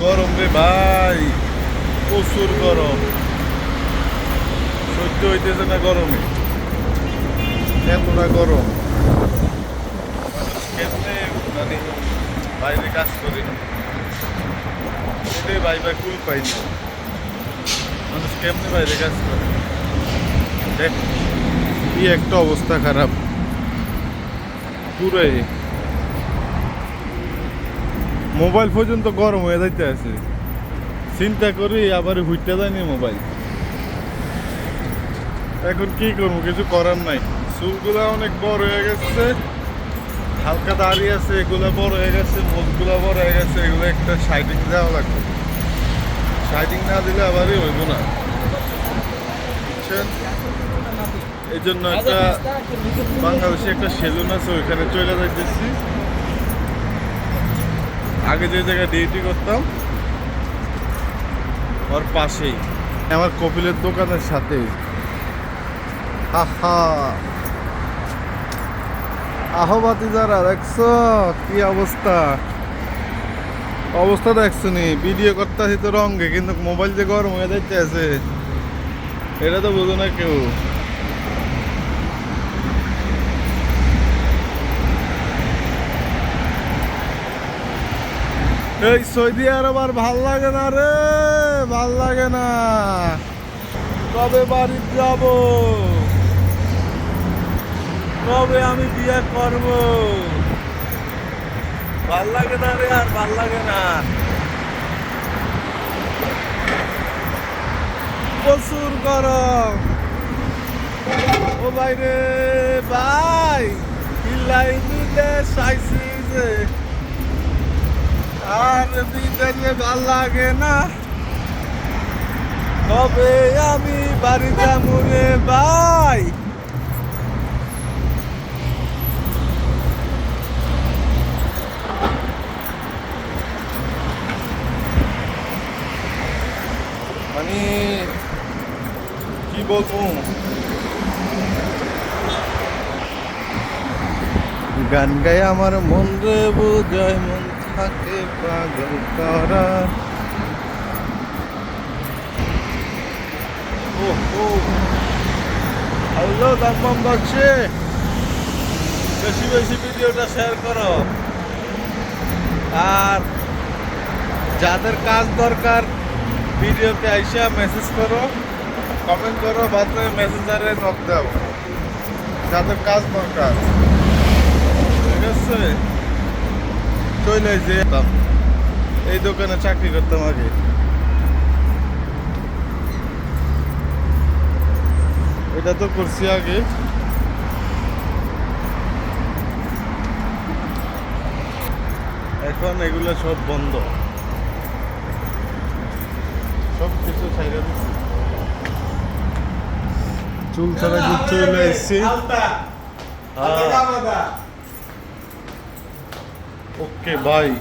গরম রে ভাই, প্রচুর গরম। সহ্য হইতেছে না গরমে। এতটা গরম। বাইরে কাজ করি। এটাই ভাই ভাই কুল পাইনি মানুষ কেমনে বাইরে কাজ করে? দেখ, কি একটা অবস্থা খারাপ। পুরাই মোবাইল পর্যন্ত গরম হয়ে যাইতে আছে। চিন্তা করি আবার হুইটটা যায়নি মোবাইল। এখন কি করব, কিছু করার নাই। চুলগুলা অনেক বড় হয়ে গেছে। হালকা দাঁড়িয়ে আছে, এগুলা বড় হয়ে গেছে, মুখগুলা বড় হয়ে গেছে, এগুলো একটা সাইডিং দেওয়া লাগবে। সাইডিং না দিলে আবারই হইব না। এই জন্য একটা বাংলাদেশে একটা সেলুন আছে, ওইখানে চলে যাইতেছি। আগে যে জায়গায় ডিউটি করতাম, ওর পাশেই। আমার কপিলের দোকানের সাথে। আহা। আহো বাতি যারা দেখছ? কি অবস্থা? অবস্থা দেখছ নি? ভিডিও করতে তো রঙে, কিন্তু মোবাইল যে গরম হয়ে যাইতে আছে এটা তো বোঝো না কেউ। এই সৌদি আরব আর ভালো লাগে না রে, ভালো লাগে না। কবে বাড়ি যাব? কবে আমি বিয়ে করব? ভালো লাগে না রে আর ভালো লাগে না। প্রচুর গরম। ও ভাই রে, ভাই কিল্লাই নিলে সাইছি যে আর বিদেশে ভালো লাগে না। কবে আমি বাড়ি যাব রে মানে কি বলব? গান গায় আমার মন রে বুঝায় মন। থাকে পাগল করা ও ও। হ্যালো দাম্মাম বেশি বেশি ভিডিওটা শেয়ার করো। আর যাদের কাজ দরকার, ভিডিওতে আইসা মেসেজ করো কমেন্ট করো বাদে মেসেঞ্জারে নক দাও। যাদের কাজ দরকার। ঠিক আছে? চলে এই দোকানে চাকরি করতাম আগে। এটা তো করছি আগে। এখন এগুলো সব বন্ধ। সব কিছু ছাইরা দিচ্ছি চুল ছাড়া কি চলে এসছি ਓਕੇ ਬਾਈ